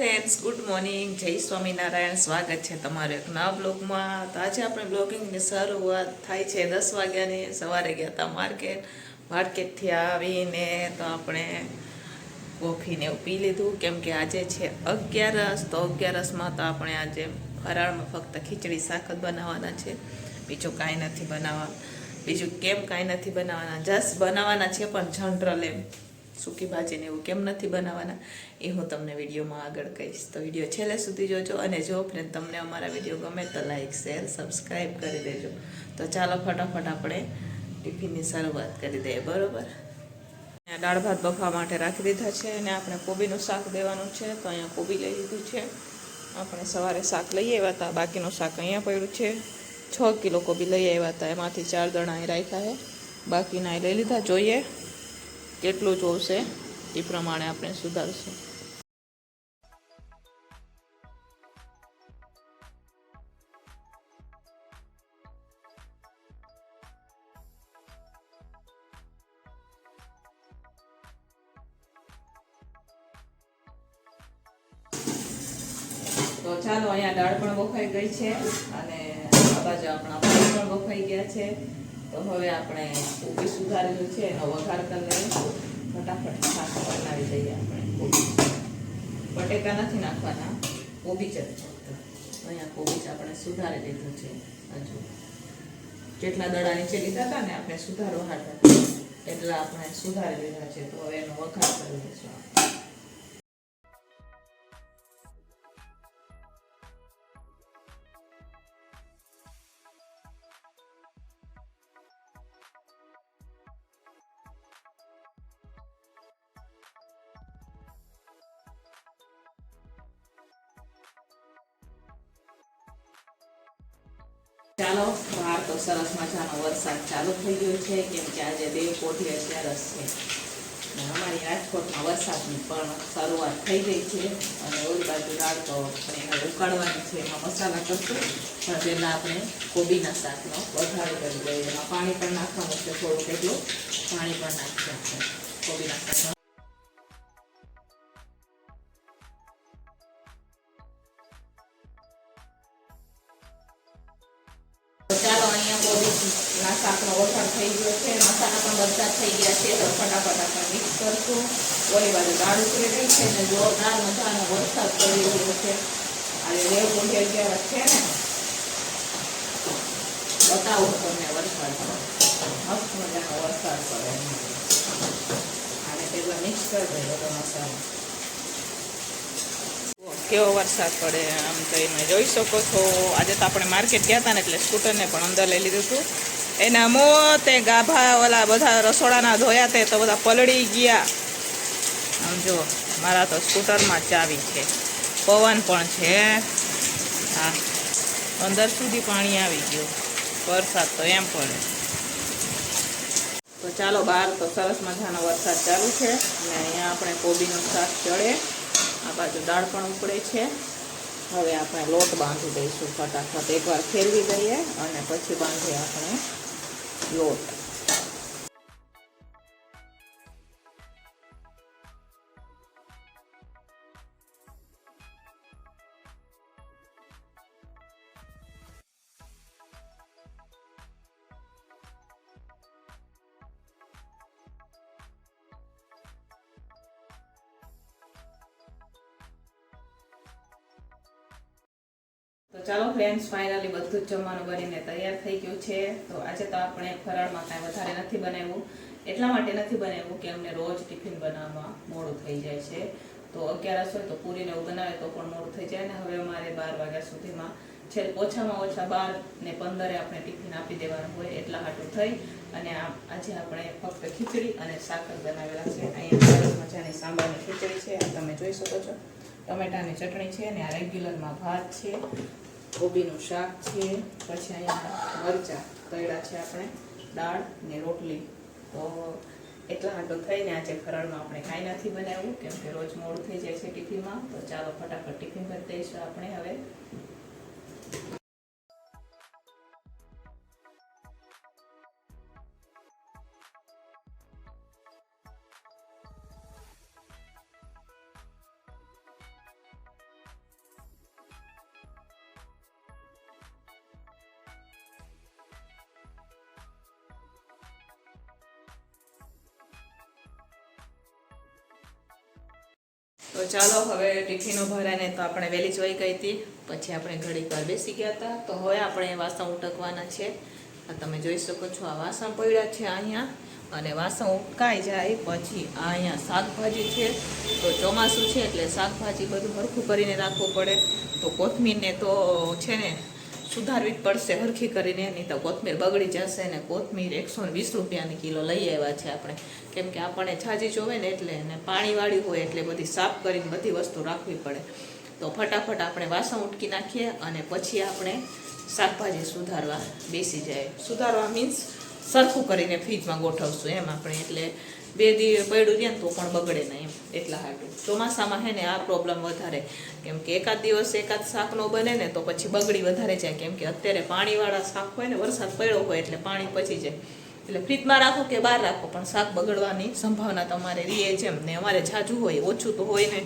Friends good morning જય સ્વામિનારાયણ. સ્વાગત છે તમારું એક નવા બ્લોગમાં. તો આજે આપણે બ્લોગિંગની શરૂઆત થાય છે દસ વાગ્યાની. સવારે ગયા હતા માર્કેટ. માર્કેટથી આવીને તો આપણે કોફીને એવું પી લીધું. કેમ કે આજે છે અગિયારસ. તો અગિયારસમાં તો આપણે આજે ફરાળમાં ફક્ત ખીચડી શાક જ બનાવવાના છે. બીજું કાંઈ નથી બનાવવા. બીજું કેમ કાંઈ નથી બનાવવાના. જસ્ટ બનાવવાના છે પણ જનરલ એમ. સૂકી ભાજીને એવું કેમ નથી બનાવવાના, એ હું તમને વિડીયોમાં આગળ કહીશ. તો વીડિયો છેલ્લે સુધી જોજો અને જો ફ્રેન્ડ તમને અમારા વીડિયો ગમે તો લાઈક, શેર, સબસ્ક્રાઈબ કરી દેજો. તો ચાલો ફટાફટ આપણે ટિફિનની શરૂઆત કરી દઈએ, બરાબર? દાળ ભાત બફવા માટે રાખી દીધા છે અને આપણે કોબીનું શાક દેવાનું છે. તો અહીંયા કોબી લઈ લીધું છે. આપણે સવારે શાક લઈ આવ્યા હતા, બાકીનું શાક અહીંયા પડ્યું છે. છ કિલો કોબી લઈ આવ્યા હતા, એમાંથી ચાર દણા એ રાખ્યા છે. બાકીના એ લઈ લીધા, જોઈએ. કેટલું જોશે એ પ્રમાણે આપણે સુધારશું. તો ચાલો, અહીંયા દાળ પણ બફાઈ ગઈ છે અને આ બાજુ આપણા પણ બફાઈ ગયા છે. તો હવે આપણે કોબી સુધારેલું છે, એનો વઘાર કરી લઈશું. ફટાફટ શાક બનાવી દઈએ આપણે બટેકા નથી નાખવાના, કોબી જ અહીંયા કોબી આપણે સુધારી લીધું છે. હજુ જેટલા દડા નીચે લીધા હતા ને, આપણે સુધારો હતા એટલા આપણે સુધારી લીધા છે. તો હવે એનો વઘાર કરી દઈશું ચાલો, બહાર તો સરસ મજાનો વરસાદ ચાલુ થઈ ગયો છે, કેમ કે આજે દેવ કોઠી અગિયારસ છે. અમારી રાજકોટમાં વરસાદની પણ શરૂઆત થઈ ગઈ છે, અને ઓલી બાજુ દાળ તો આપણે હવે ઉકાળવાની છે, એમાં મસાલા કરશું. પણ પહેલાં આપણે કોબીના શાકનો વધારો કરી દઈએ એમાં પાણી પણ નાખવાનું છે, થોડુંક એટલું. પાણી પણ નાખ્યું છે કોબીના શાકમાં. ઓલી બાજુ દાળ ઉતરી રહી છે ને જોરદાર મજાનો વરસાદ પડી રહ્યો છે અને રેવ કોઠી અગિયારસ છે ને. બતાવું તમને વરસાદ મસ્ત મજાનો વરસાદ પડે. અને પેલા મિક્સ કરી દઈએ તો મસાલો. કેવો વરસાદ પડે આમ તમે જોઈ શકો છો. આજે તો આપણે માર્કેટ ગયા હતા ને એટલે સ્કૂટરને પણ અંદર લઈ લીધું હતું એના મોતે ગાભા ઓલા બધા રસોડાના ધોયા તે તો બધા પલળી ગયા. આમ જો મારા તો સ્કૂટરમાં ચાવી છે. પવન પણ છે. હા. અંદર સુધી પાણી આવી ગયું. વરસાદ તો એમ પડે. તો ચાલો બહાર તો સરસ મજાનો વરસાદ ચાલુ છે. અને અહીંયા આપણે કોબીનું શાક ચડે. આ બાજુ દાળ પણ ઉકળે છે. હવે આપણે લોટ બાંધી દઈશું ફટાફટ. એકવાર ફેરવી દઈએ અને પછી બાંધીએ આપણે લોટ. તો ચાલો ફ્રેન્ડ્સ ફાઇનલી બધું જ જમવાનું બનીને તૈયાર થઈ ગયું છે. તો આજે તો આપણે ફરાળમાં કાંઈ વધારે નથી બનાવ્યું. એટલા માટે નથી બનાવ્યું કે અમને રોજ ટિફિન બનાવવામાં મોડું થઈ જાય છે. તો અગિયારસ હોય તો પૂરીને એવું બનાવે તો પણ મોડું થઈ જાય ને હવે અમારે બાર વાગ્યા સુધીમાં છે. ઓછામાં ઓછા બાર ને પંદરે આપણે ટિફિન આપી દેવાનું હોય એટલા હાટું થઈ. અને આજે આપણે ફક્ત ખીચડી અને સાકર બનાવેલા છે. અહીંયા મજાની સાંભારની ખીચડી છે. આ તમે જોઈ શકો છો. ટમેટાની ચટણી છે અને આ રેગ્યુલરમાં ભાત છે, કોબીનું શાક છે, પછી અહીંયા મરચાં તળ્યા છે આપણે, દાળ ને રોટલી. તો એટલા હાટો થઈને આજે ફરાળમાં આપણે કાંઈ નથી બનાવ્યું, કેમ કે રોજ મોડું થઈ જાય છે ટિફિનમાં. તો ચાલો ફટાફટ ટિફિન કરી દઈશું આપણે હવે. તો ચાલો હવે ટિફિનો ભરાઈને તો આપણે વહેલી જોઈ ગઈ હતી. પછી આપણે ઘડીક વાર બેસી ગયા હતા. તો હવે આપણે વાસણ ઉટકવાના છે. તમે જોઈ શકો છો, આ વાસણ પડ્યા છે અહીંયા. અને વાસણ ઉટકાઈ જાય પછી આ અહીંયા શાકભાજી છે. તો ચોમાસું છે એટલે શાકભાજી બધું હરખું કરીને રાખવું પડે. તો કોથમીરને તો છે ને સુધારવી જ પડશે. હરખી કરીને નહીં તો કોથમીર બગડી જશે ને કોથમીર એકસો વીસ રૂપિયાની કિલો લઈ આવ્યા છે આપણે. કેમ કે આપણને છાજી જોવે ને એટલે ને પાણીવાળી હોય એટલે બધી સાફ કરીને બધી વસ્તુ રાખવી પડે. તો ફટાફટ આપણે વાસણ ઉટકી નાખીએ અને પછી આપણે શાકભાજી સુધારવા બેસી જાય. સુધારવા મીન્સ સરખું કરીને ફ્રીજમાં ગોઠવશું એમ આપણે. એટલે બે દી પડ્યું રહે ને તો પણ બગડે નહીં એમ, એટલા હાટું. ચોમાસામાં હે ને આ પ્રોબ્લેમ વધારે. કેમ કે એકાદ દિવસ એકાદ શાકનો બને ને તો પછી બગડી વધારે જાય. કેમ કે અત્યારે પાણીવાળા શાક હોય ને, વરસાદ પડ્યો હોય એટલે પાણી પચી જાય. એટલે ફ્રીજમાં રાખો કે બહાર રાખો, પણ શાક બગડવાની સંભાવના તમારે રીએ જેમ ને અમારે જાજુ હોય, ઓછું તો હોય ને,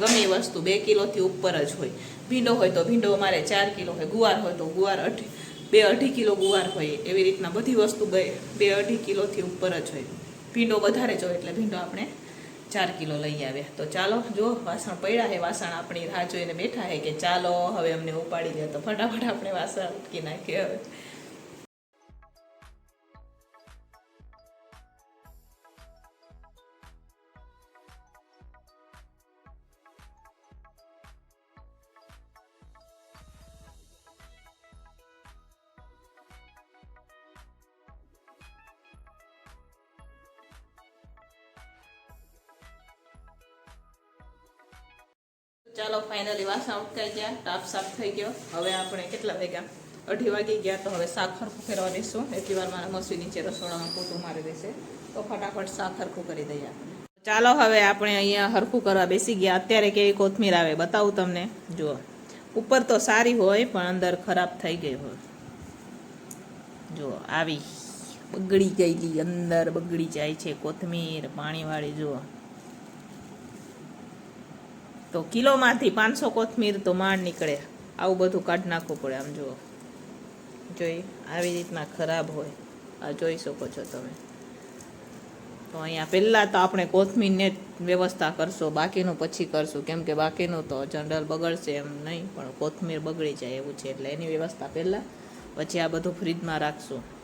ગમે વસ્તુ બે કિલોથી ઉપર જ હોય. ભીંડો હોય તો ભીંડો, અમારે ચાર કિલો હોય. ગુવાર હોય તો ગુવાર અઢી, બે અઢી કિલો ગુવાર હોય. એવી રીતના બધી વસ્તુ બે અઢી કિલોથી ઉપર જ હોય. ભીંડો વધારે જોઈએ એટલે ભીંડો આપણે ચાર કિલો લઈ આવ્યા. તો ચાલો, જો વાસણ પડ્યા હે, વાસણ આપણી રાહ જોઈને બેઠા હે કે ચાલો, હવે અમને ઉપાડી દે તો ફટાફટ આપણે વાસણ ઉટકી નાખીએ હવે. ચાલો ફાઇનલી વાસણ ઉટકાઈ ગયા. ટાપ સાફ થઈ ગયો. હવે આપણે કેટલા વાગ્યા? અઢી વાગી ગયા તો હવે શાક હરખું ફેરવા દઈશું. એટલી વાર મારા મસી નીચે રસોડામાં પોતું મારી દેશે. તો ફટાફટ શાક હરખું કરી દઈએ ચાલો, હવે આપણે અહીંયા હરખું કરવા બેસી ગયા. અત્યારે કેવી કોથમીર આવે બતાવું તમને. જુઓ. ઉપર તો સારી હોય, પણ અંદર ખરાબ થઈ ગઈ હોય. જુઓ, આવી બગડી ગયેલી અંદર બગડી જાય છે કોથમીર, પાણીવાળી, જુઓ. તો કિલોમાંથી પાંચસો કોથમીર તો માંડ નીકળે. આવું બધું કાઢી નાખવું પડે આમ જુઓ. જોઈ, આવી રીતના ખરાબ હોય. આ જોઈ શકો છો તમે. તો અહીંયા પહેલાં તો આપણે કોથમીરને જ વ્યવસ્થા કરશો, બાકીનું પછી કરશું. કેમ કે બાકીનું તો જનરલ બગડશે એમ નહીં, પણ કોથમીર બગડી જાય એવું છે એટલે એની વ્યવસ્થા પહેલાં. પછી આ બધું ફ્રીજમાં રાખશું.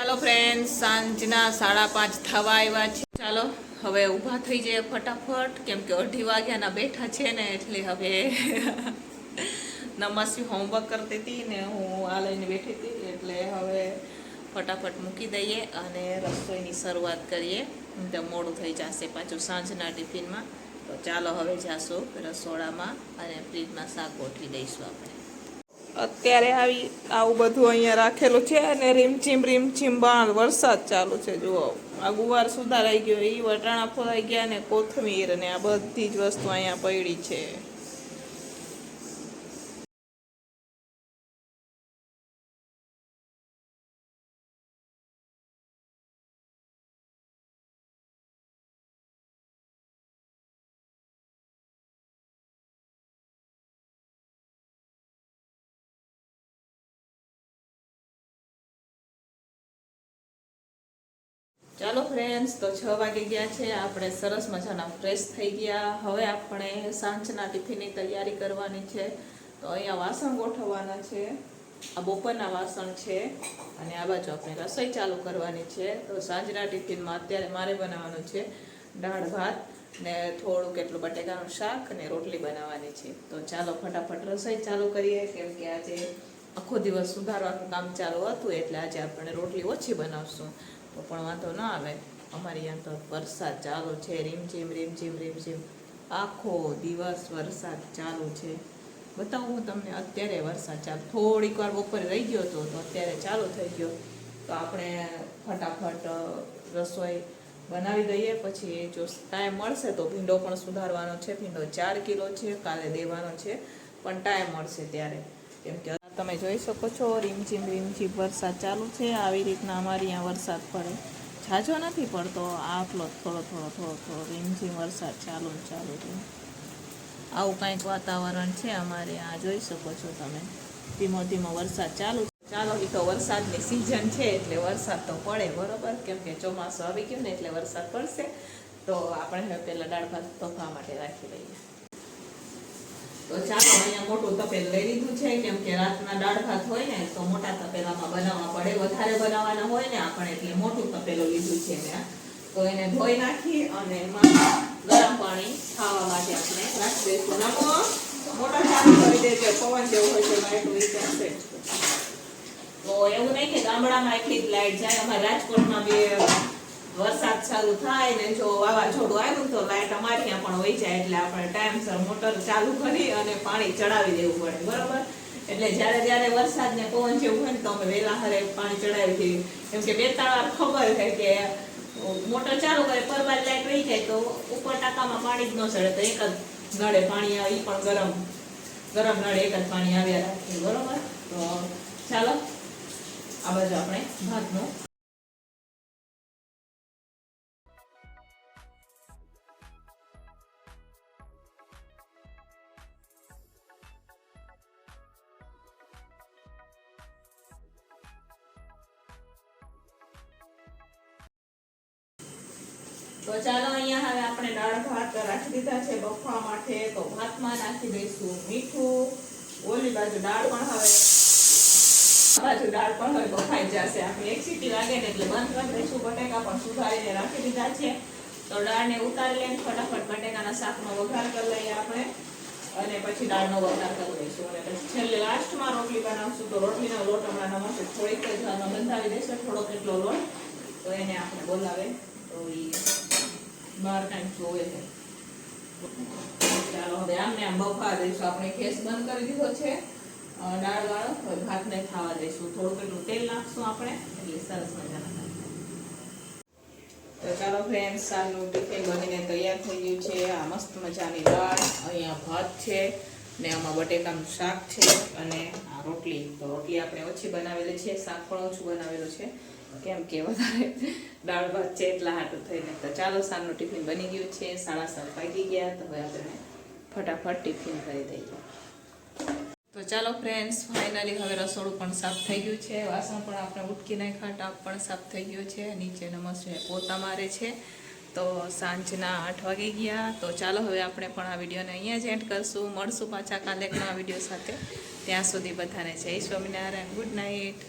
ચાલો ફ્રેન્ડ સાંજના સાડા પાંચ થવા આવ્યા છે. ચાલો, હવે ઊભા થઈ જઈએ ફટાફટ. કેમ કે અઢી વાગ્યાના બેઠા છે ને, એટલે હવે નમાસી હોમવર્ક કરતી હતી ને હું આ લઈને બેઠી હતી, એટલે હવે ફટાફટ મૂકી દઈએ અને રસોઈની શરૂઆત કરીએ. તો મોડું થઈ જશે પાછું સાંજના ટિફિનમાં. તો ચાલો હવે જાશું રસોડામાં અને ફ્રીજમાં શાક ગોઠવી દઈશું આપણે. અત્યારે આવી આવું બધું અહીંયા રાખેલું છે અને રીમઝીમ રીમચીમ બાણ વરસાદ ચાલુ છે. જુઓ, આ ગુવાર સુધારાઈ ગયો એ વટાણા ફોલાઈ ગયા ને કોથમીર અને આ બધી જ વસ્તુ અહીંયા પડી છે. ચાલો ફ્રેન્ડ્સ તો છ વાગે ગયા છે. આપણે સરસ મજાના ફ્રેશ થઈ ગયા. હવે આપણે સાંજના ટિફિનની તૈયારી કરવાની છે. તો અહીંયા વાસણ ગોઠવવાના છે. આ બપોરના વાસણ છે. અને આ બાજુ આપણે રસોઈ ચાલુ કરવાની છે. તો સાંજના ટિફિનમાં અત્યારે મારે બનાવવાનું છે દાળ ભાત ને થોડુંક એટલું બટેકાનું શાક અને રોટલી બનાવવાની છે. તો ચાલો ફટાફટ રસોઈ ચાલુ કરીએ. કેમ કે આજે આખો દિવસ સુધારવાનું કામ ચાલુ હતું એટલે આજે આપણે રોટલી ઓછી બનાવશું. તો પણ વાંધો ના આવે. અમારી અહીંયા તો વરસાદ ચાલુ છે, રીમઝીમ રીમઝીમ રીમઝીમ. આખો દિવસ વરસાદ ચાલુ છે. બતાવું હું તમને, અત્યારે વરસાદ ચાલુ. થોડીક વાર બપોરે રહી ગયો હતો, તો અત્યારે ચાલુ થઈ ગયો. તો આપણે ફટાફટ રસોઈ બનાવી દઈએ. પછી જો ટાઈમ મળશે તો ભીંડો પણ સુધારવાનો છે. ભીંડો ચાર કિલો છે, કાલે દેવાનો છે. પણ ટાઈમ મળશે ત્યારે. કેમ કે તમે જોઈ શકો છો, રીમઝીમ રીમઝીમ વરસાદ ચાલુ છે. આવી રીતના અમારી અહીંયા વરસાદ પડે. ઝાઝો નથી પડતો આટલો થોડો થોડો થોડો થોડો રીમઝીમ વરસાદ ચાલુ ચાલુ છે આવું કંઈક વાતાવરણ છે અમારે આ જોઈ શકો છો તમે. ધીમો ધીમો વરસાદ ચાલુ ચાલો એ તો વરસાદની સિઝન છે એટલે વરસાદ તો પડે, બરોબર? કેમ કે ચોમાસું આવી ગયું ને એટલે વરસાદ પડશે. તો આપણે હવે પહેલાં દાળ ભાત તોફા માટે રાખી લઈએ. તો ચાલો અહીંયા મોટું તપેલ લઈ લીધું છે, કેમ કે રાતના દાળ ભાત હોય ને, તો મોટા તપેલામાં બનાવવા પડે, વધારે બનાવવાના હોય ને, આપણે એટલે મોટું તપેલું લીધું છે મેં તો એને ધોઈ નાખી અને એમાં ગરમ પાણી ખાવા માટે આપણે રાખી દઈશું. નમો મોટા ચાલુ કરી દેજો, પવન જેવું હોય છે, લાઈટ વિચારશે તો એવું નહીં કે ગામડામાં એટલી જ લાઈટ જાય, અમારે રાજકોટમાં બી વરસાદ ચાલુ થાય ને જો વાવાઝોડું આવ્યું તો લાઈટ અમારે ત્યાં પણ વહી જાય એટલે આપણે ટાઈમસર મોટર ચાલુ કરી અને પાણી ચડાવી દેવું પડે, બરોબર? એટલે જ્યારે જ્યારે વરસાદ ને પવન જેવું હોય ને તો અમે વહેલા હારે પાણી ચડાવી દઈએ. કેમ કે બે ત્રણ વાર ખબર છે કે મોટર ચાલુ કરે, પરવાર લાઈટ રહી જાય તો ઉપર ટાંકામાં પાણી જ ન ચડે તો એક જ નળે પાણી આવે એ પણ ગરમ ગરમ નળે એક જ પાણી આવ્યા રાખીએ બરોબર? તો ચાલો, આ બાજુ આપણે ભાતનું તો ચાલો અહીંયા હવે આપણે દાળ ભાત રાખી દીધા છે બફવા માટે. તો ભાતમાં નાખી દઈશું મીઠું. ઓલી બાજુ દાળ પણ હવે બાજુ દાળ પણ હવે બફાઈ જશે. આપણે એક સીટી લાગે ને એટલે બંધ કરી દઈશું. બટેકા પણ સુધારીને રાખી દીધા છે. તો દાળને ઉતારી લઈને ફટાફટ બટેકાના શાકનો વઘાર કરી લઈએ આપણે. અને પછી દાળનો વઘાર કરી દઈશું અને પછી છેલ્લે લાસ્ટમાં રોટલી બનાવશું. તો રોટલીનો લોટ હમણાં નમસ્તે થોડીક જ બંધાવી દઈશું. થોડોક એટલો લોટ. તો એને આપણે બોલાવે. તો ઈ બહાર કાંઈક જોવે છે. ચાલો હવે આમને આમ બફા દઈશું આપણે ગેસ બંધ કરી દીધો છે. દાળ હવે ભાતને ખાવા દઈશું. થોડુંક એટલું તેલ નાખશું આપણે. એટલે સરસ મજાના તો ચાલો ફ્રેન્ડ સારનું ટિફિન બનીને તૈયાર થઈ ગયું છે. આ મસ્ત મજાની દાળ. અહીંયા ભાત છે ને આમાં બટેકાનું શાક છે અને આ રોટલી. તો રોટલી આપણે ઓછી બનાવેલી છે. શાક પણ ઓછું બનાવેલું છે. કેમ કે વધારે દાળ ભાત છે એટલા હાટું થઈને તો ચાલો સારનું ટિફિન બની ગયું છે, સાડા સાત વાગી ગયા તો હવે આપણે ફટાફટ ટિફિન કરી દઈએ. તો ચાલો ફ્રેન્ડ્સ ફાઇનલી હવે રસોડું પણ સાફ થઈ ગયું છે. વાસણ પણ આપણે ઉટકી નાખ્યા, ટાપ પણ સાફ થઈ ગયો છે નીચે નમસ્તે પોતા મારે છે. તો સાંજના આઠ વાગી ગયા. તો ચાલો હવે આપણે પણ આ વિડીયોને અહીંયા જ એન્ડ કરશું. મળશું પાછા કાલે નવા વીડિયો સાથે. ત્યાં સુધી બધાને જય સ્વામિનારાયણ. Good night